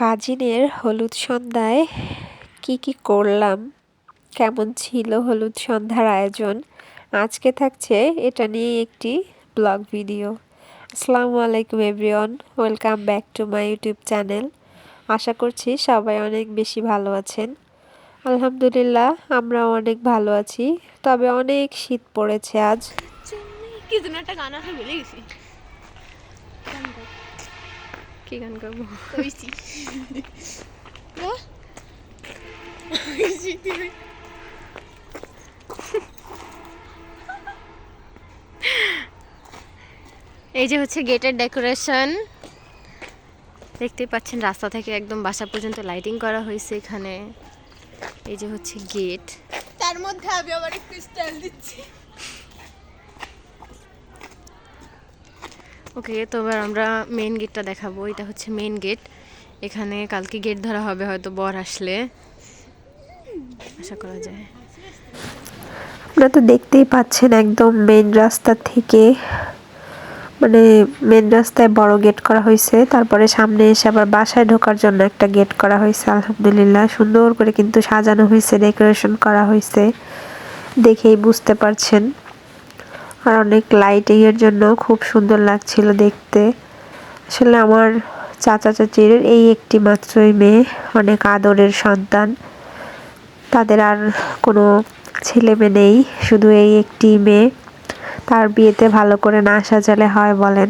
কাজিনের হলুদ সন্ধ্যায় কি কি করলাম? কেমন ছিল হলুদ সন্ধ্যার আয়োজন? আজকে থাকছে এটা নিয়ে একটি ব্লগ ভিডিও। আসসালামু আলাইকুম, everyone. Welcome back to my YouTube channel. আশা করছি সবাই অনেক বেশি ভালো আছেন। আলহামদুলিল্লাহ আমরা অনেক ভালো আছি। তবে অনেক শীত পড়েছে আজ। কি একটা গান গেছি। কি গান করব এই যে হচ্ছে গেটের ডেকোরেশন। দেখতেই পাচ্ছেন রাস্তা থেকে একদম বাসা পর্যন্ত লাইটিং করা হয়েছে এখানে। এই যে হচ্ছে গেট। তার মধ্যে আমি আবার একটু স্টাইল দিচ্ছি। ওকে, তো এবার আমরা মেন গেটটা দেখাবো। এটা হচ্ছে মেন গেট এখানে কালকে গেট ধরা হবে হয়তো বর আসলে। আশা করা যায়। আপনারা তো দেখতেই পাচ্ছেন একদম মেন রাস্তা থেকে মানে মেন রাস্তায় বড় গেট করা হয়েছে। তারপরে সামনে এসে আবার বাসায় ঢোকার জন্য একটা গেট করা হয়েছে, আলহামদুলিল্লাহ। সুন্দর করে কিন্তু সাজানো হয়েছে ডেকোরেশন করা হয়েছে। দেখেই বুঝতে পারছেন। আর অনেক লাইটিং এর জন্য খুব সুন্দর লাগছিল দেখতে। আসলে আমার চাচা চাচির এই একটি মাত্রই মেয়ে, অনেক আদরের সন্তান। তাদের আর কোনো ছেলে মেয়ে নেই, শুধু এই একটি মেয়ে। তার বিয়েতে ভালো করে না সাজালে হয় বলেন।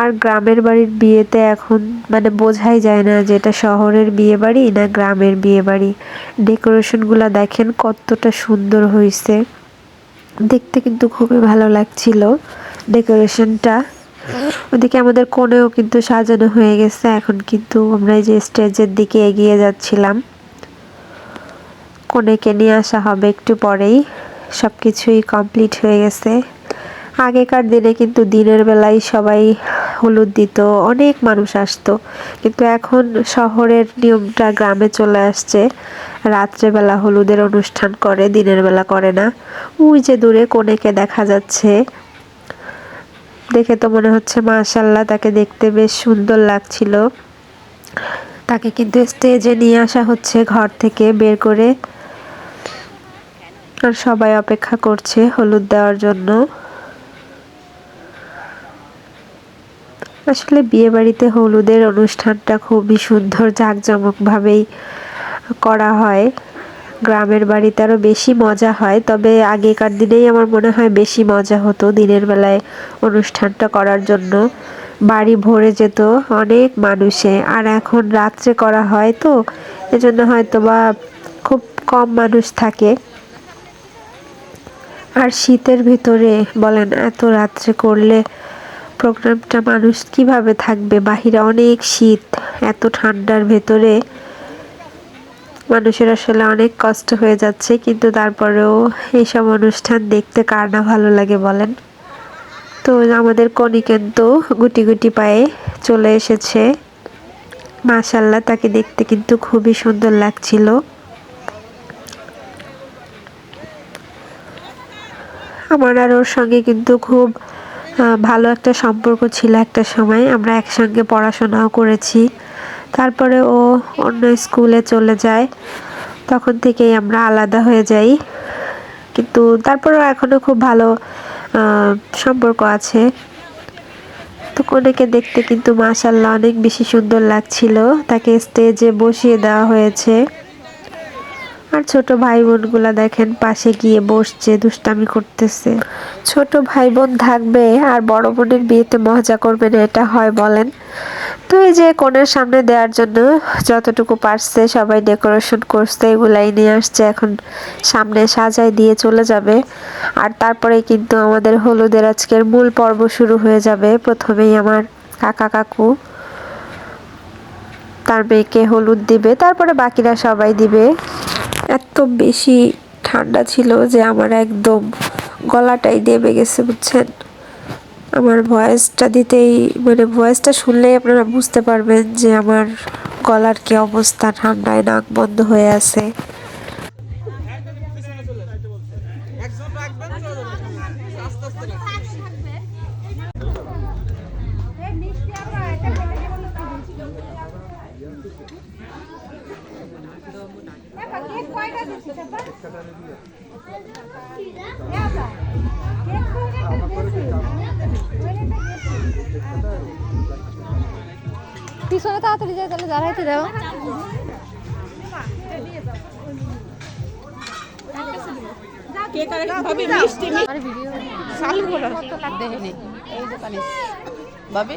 আর গ্রামের বাড়ির বিয়েতে এখন মানে বোঝাই যায় না যে এটা শহরের বিয়ে বাড়ি না গ্রামের বিয়ে বাড়ি। ডেকোরেশনগুলো দেখেন কতটা সুন্দর হয়েছে দেখতে কিন্তু খুবই ভালো লাগছিল ডেকোরেশনটা। ওদিকে আমাদের কোণেও কিন্তু সাজানো হয়ে গেছে, এখন কিন্তু আমরা এই যে স্টেজের দিকে এগিয়ে যাচ্ছিলাম। কনেকে নিয়ে আসা হবে একটু পরেই সব কিছুই কমপ্লিট হয়ে গেছে। আগেকার দিনে কিন্তু দিনের বেলায় সবাই হলুদ দিত, অনেক মানুষ আসতো। কিন্তু এখন শহরের নিয়মটা গ্রামে চলে আসছে। রাত্রেবেলা হলুদের অনুষ্ঠান করে, দিনের বেলা করে না। ওই যে দূরে কনেকে দেখা যাচ্ছে। দেখে তো মনে হচ্ছে মাশাল্লাহ তাকে দেখতে বেশ সুন্দর লাগছিল। তাকে কিন্তু স্টেজে নিয়ে আসা হচ্ছে, ঘর থেকে বের করে। আর সবাই অপেক্ষা করছে হলুদ দেওয়ার জন্য। আসলে বিয়ে বাড়িতে হলুদের অনুষ্ঠানটা খুবই সুন্দর, জাঁকজমকভাবেই করা হয়। গ্রামের বাড়িতে আরও বেশি মজা হয়, তবে আগেকার দিনেই আমার মনে হয় বেশি মজা হতো দিনের বেলায় অনুষ্ঠানটা করার জন্য। বাড়ি ভরে যেত অনেক মানুষে, আর এখন রাত্রে করা হয় তো, এজন্য হয়তো বা খুব কম মানুষ থাকে। আর শীতের ভিতরে বলেন, এত রাত্রে করলে প্রোগ্রামটা মানুষ কীভাবে থাকবে? বাহিরে অনেক শীত, এত ঠান্ডার ভেতরে মানুষের আসলে অনেক কষ্ট হয়ে যাচ্ছে, কিন্তু তারপরেও এইসব অনুষ্ঠান দেখতে কার না ভালো লাগে বলেন? তো আমাদের কণিকেন তো গুটি গুটি পায়ে চলে এসেছে। মাশাল্লাহ তাকে দেখতে কিন্তু খুবই সুন্দর লাগছিল। আমার আর ওর সঙ্গে কিন্তু খুব ভালো একটা সম্পর্ক ছিল একটা সময়। আমরা একসঙ্গে পড়াশোনাও করেছি। তারপরে ও অন্য স্কুলে চলে যায়। তখন থেকেই আমরা আলাদা হয়ে যাই। কিন্তু তারপরেও এখনও খুব ভালো সম্পর্ক আছে। তো কোনেকে দেখতে কিন্তু মাশাল্লাহ অনেক বেশি সুন্দর লাগছিল। তাকে স্টেজে বসিয়ে দেওয়া হয়েছে। আর ছোট ভাই বোনগুলা দেখেন, পাশে গিয়ে বসছে, দুষ্টামি করতেছে। ছোট ভাই বোন থাকবে আর বড় বোনের বিয়েতে মজা করবে না, এটা হয় বলেন। তো এই যে কোণের সামনে দেওয়ার জন্য যতটুকু পারছে সবাই ডেকোরেশন করছে, এগুলাই নিয়ে আসছে, এখন সামনে সাজাই দিয়ে চলে যাবে। আর তারপরে কিন্তু আমাদের হলুদের আজকের মূল পর্ব শুরু হয়ে যাবে। প্রথমেই আমার কাকা কাকু, তার মেয়েকে হলুদ দিবে, তারপরে বাকিরা সবাই দিবে। এত বেশি ঠান্ডা ছিল যে আমার একদম গলাটাই দেবে গেছে, বুঝছেন? আমার ভয়েসটা দিতেই মানে ভয়েসটা শুনলেই আপনারা বুঝতে পারবেন যে আমার গলার কি অবস্থা, ঠান্ডায় নাক বন্ধ হয়ে আছে। পিছনে তাড়াতাড়ি যায় তাহলে দাঁড়াইতে দাও। কে করে ভাবি মিষ্টি আর ভিডিও চালু করো। দেখেনি। এই দোকানে ভাবি?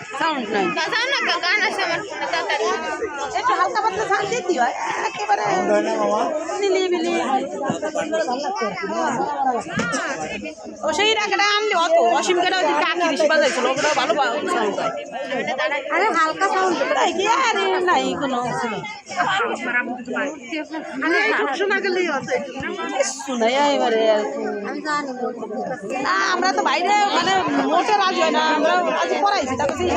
সাউন্ড নাই। বাজাও না গান আছে আমার ফোনে তাড়াতাড়ি একটু হালকা পাতলা সাউন্ড দিতে হয় একেবারে নিলি বিলি ও সেই রাখাটা আনলে অত অসীম কেটা ওই কাকি বেশি বাজাইছিল ওগুলো ভালো সাউন্ড হয় আরে হালকা সাউন্ড তাই কি আরে নাই কোনো শোনা গেলেই আছে শোনাই এবারে আমরা তো বাইরে মানে মোটে রাজি হয় না আমরা আজ পড়াইছি তারপর সেই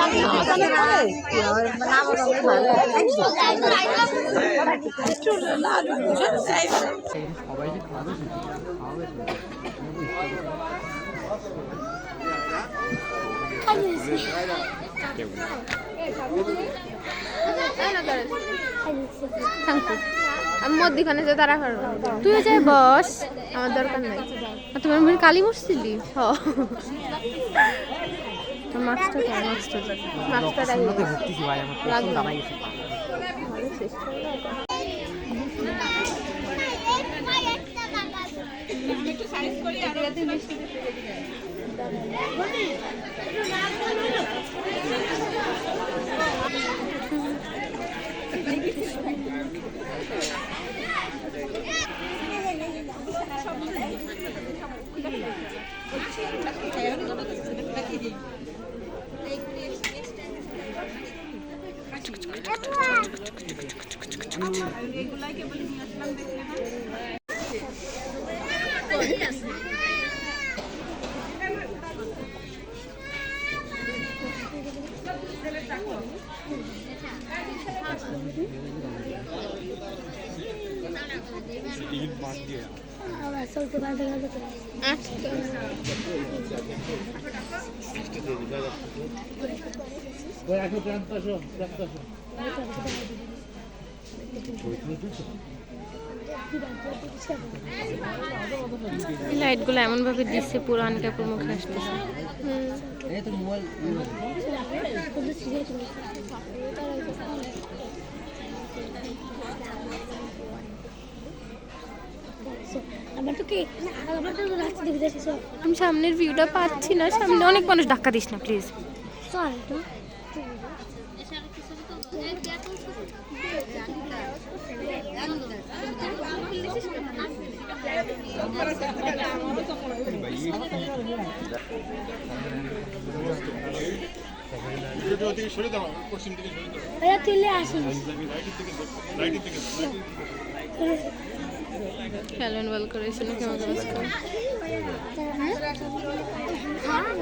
আমি মধ্যখানে যে তারা করব তুই যাই বস আমার দরকার নাই। মনে কালি মরছিলি হ। তোর মাস্কটা কর মাস্কটা মাস্কটা রাখি এই লাইটগুলো এমন ভাবে দিচ্ছে পুরো আনকাপুর মুখে আসতেছে তো কি আমার তো রাস্তা দেখে যাচ্ছে সব আমি সামনের ভিউটা পাচ্ছি না, সামনে অনেক মানুষ ধাক্কা দিস না প্লিজ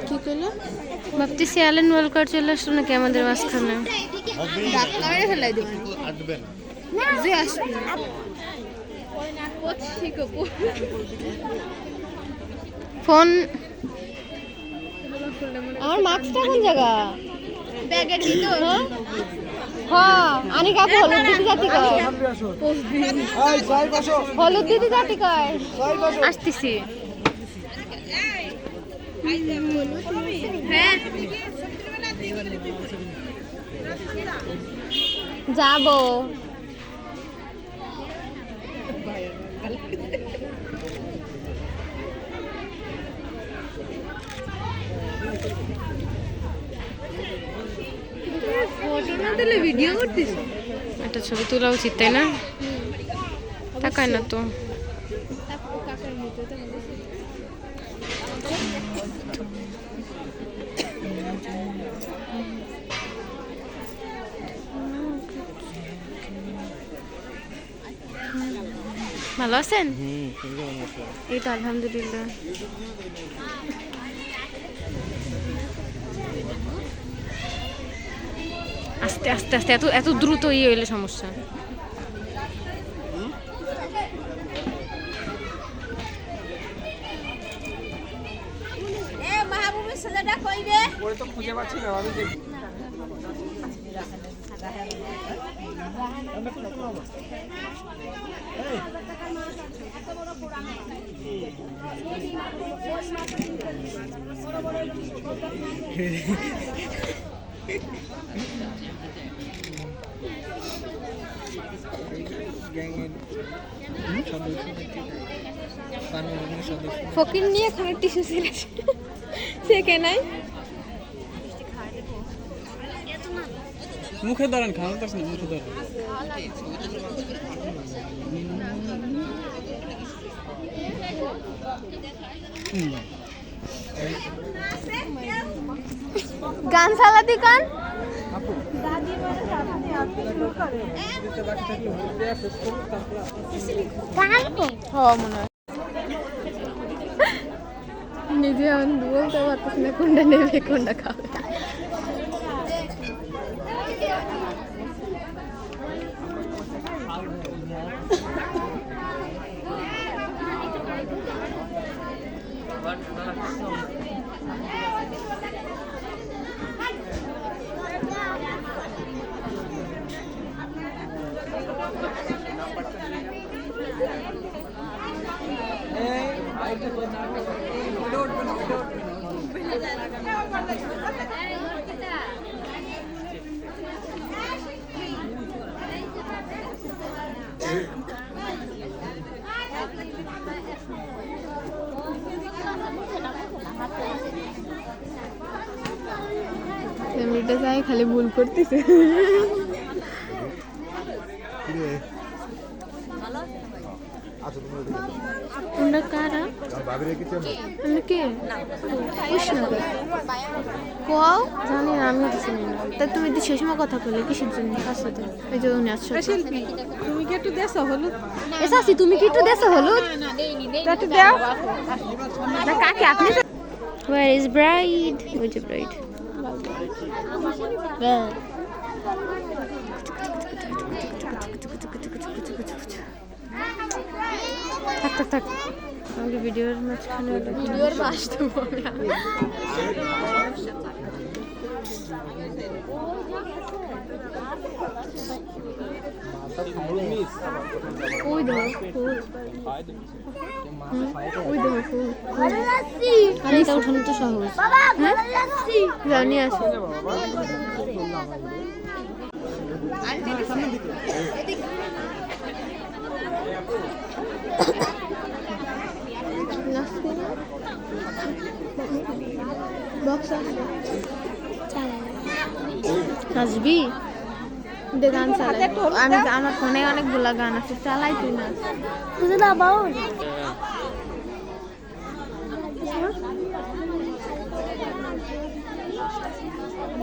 কি করল? ভাবতেছি অ্যালেন ওয়ালকার চলে আসলো নাকি আমাদের মাঝখানে? ফেলাই দেবো। যে আসবি ফোন আমার মাস্কটা কোন জায়গা? ব্যাগের ভিতর। হ্যাঁ? আনি কাকু হলুদ দিদি জাতি কয়? হলুদ দিদি জাতি কয়? আসতেছি। হ্যাঁ। যাব। ফটো ভিডিও করতিস একটা ছবি তোলা উচিত তাই না? তাকায় না তো। ভালো আছেন? এই তো আলহামদুলিল্লাহ। আস্তে আস্তে আস্তে এত এত দ্রুত ইয়ে হইলে সমস্যা। ফকির নিয়ে খাওয়ার টিস্যু ছিল সে। কেনাই মুখে ধরেন খাওয়ার তো না মুখে ধরেন। গান চালাতি গান নিজে এখন বলতে পারতেছি না কোনটা নেবে কোনটা খাবে এমনিটা যাই খালি ভুল করতেছে। তোমরা কারা? আমরা কে? কৃষ্ণ কোয়াও? জানি না আমি তো চিনি না। তা তুমি তো সেই সময় কথা বললে কিসের জন্য? কার সাথে এই যে উনি আসছো। শিল্পী তুমি কি একটু দেশ হলুদ? এ সাসি তুমি কি একটু দেশে হলুদ? একটু দাও। না কাকে আপনি ওয়ার ইজ ব্রাইড ওই যে ব্রাইড থাক থাক থাক আমাকে ভিডিওর মাঝখানে ভিডিওর পাশ দেবো ওই দেখো ফুল ওই দেখো ফুল আরে উঠানো তো সহজ হ্যাঁ জানি আছে বক্স আসবি দে গান চালাই আমি আমার ফোনে অনেকগুলা গান আছে চালাই তুই না। বুঝে না বাউল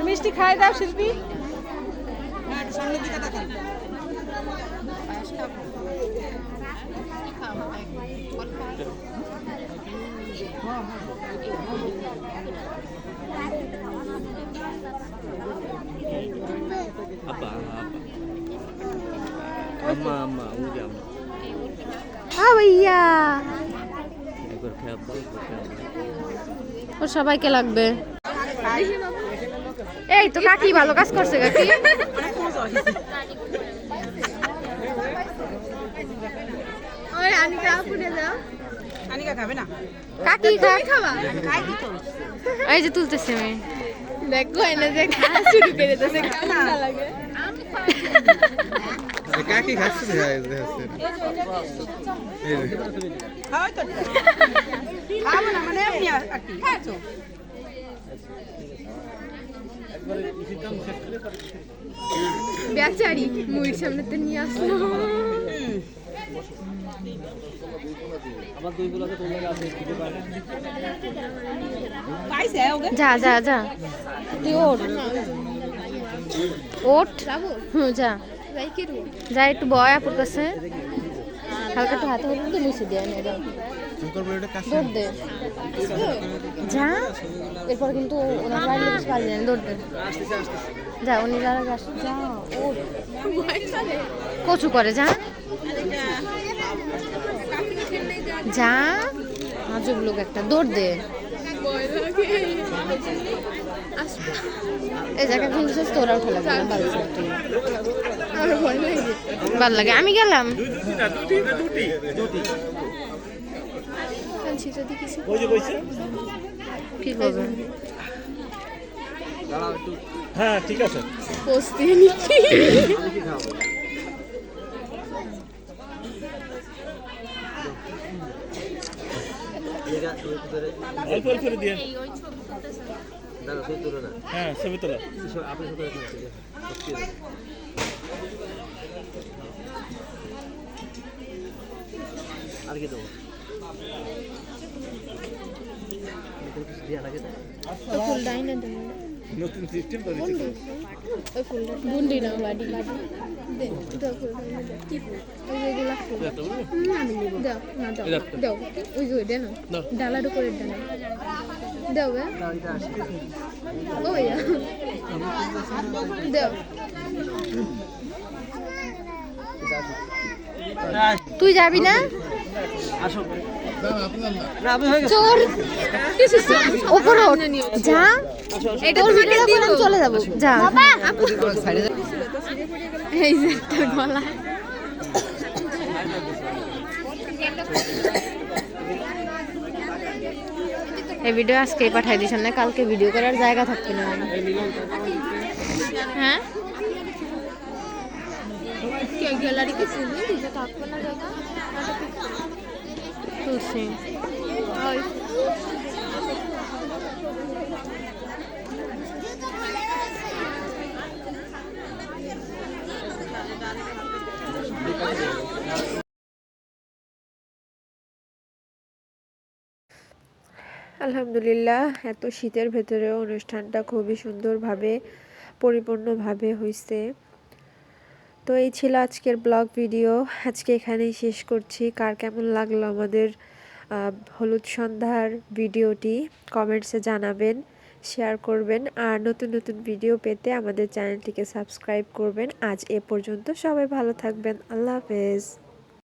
মিষ্টি খাই দাও শিল্পী। আব্বা আম্মা আম্মা ওই যে আম্মা হ্যাঁ ভাইয়া একবার খেয়ে আব্বা একবার খেয়ে আব্বা ও সবাইকে লাগবে এই তো কাকি ভালো কাজ করছে কাকি ওই আনিকা আপুনে যাও আনিকা খাবে না কাকি খাবা এই যে তুলতেছি আমি দেখো এনে যে খাওয়া শুরু করে দিতেছে কেমন না। লাগে? কাকি তো খাব না মানে এমনি আর আর কি বেচারি মুড়ির সামনে তো নিয়ে আসলো। আবার দুইগুলোকে তোলে আছে দিতে পারে পাইছে ওকে যা যা যা তুই ওঠ ওঠ হুম যা যা একটু বয় আপুর কাছে হালকা একটু হাতে হলুদ দিয়ে মুছে দিয়ে এনে দৌড় দে যা? এরপর কিন্তু ওনার বাড়ি কিছু পারবি না দৌড় দে যা উনি যারা যা ও কচু করে যা। যা। আজব লোক একটা দৌড় দে এই তোরা ভালো ভালো লাগে। আমি গেলাম। যদি কিছু কি করবে? হ্যাঁ ঠিক আছে। পোস্ট দিয়ে নিচ্ছি অল্প অল্প করে দিয়ে। হ্যাঁ ছবি তোলা। না দেবো দাও। কি ফুল দাও না দাও। দাও। ওই যে ওইটা না ডালার উপরে ডালা। দাও বে ও দাও। তুই যাবি না? চোর। ওপরে যা। তোর ভিডিও করে চলে যাব। যা। এই যে একটা গলা এই ভিডিও আজকে পাঠাই দিস না কালকে ভিডিও করার জায়গা থাকবে না। হ্যাঁ? গ্যালারিতে থাকবে না জায়গা। আলহামদুলিল্লাহ এত শীতের ভেতরেও অনুষ্ঠানটা খুবই সুন্দরভাবে পরিপূর্ণভাবে হয়েছে তো এই ছিল আজকের ব্লগ ভিডিও। আজকে এখানেই শেষ করছি। কার কেমন লাগল আমাদের হলুদ সন্ধ্যার ভিডিওটি কমেন্টসে জানাবেন, শেয়ার করবেন। আর নতুন নতুন ভিডিও পেতে আমাদের চ্যানেলটিকে সাবস্ক্রাইব করবেন। আজ এ পর্যন্ত সবাই ভালো থাকবেন। আল্লাহ হাফেজ।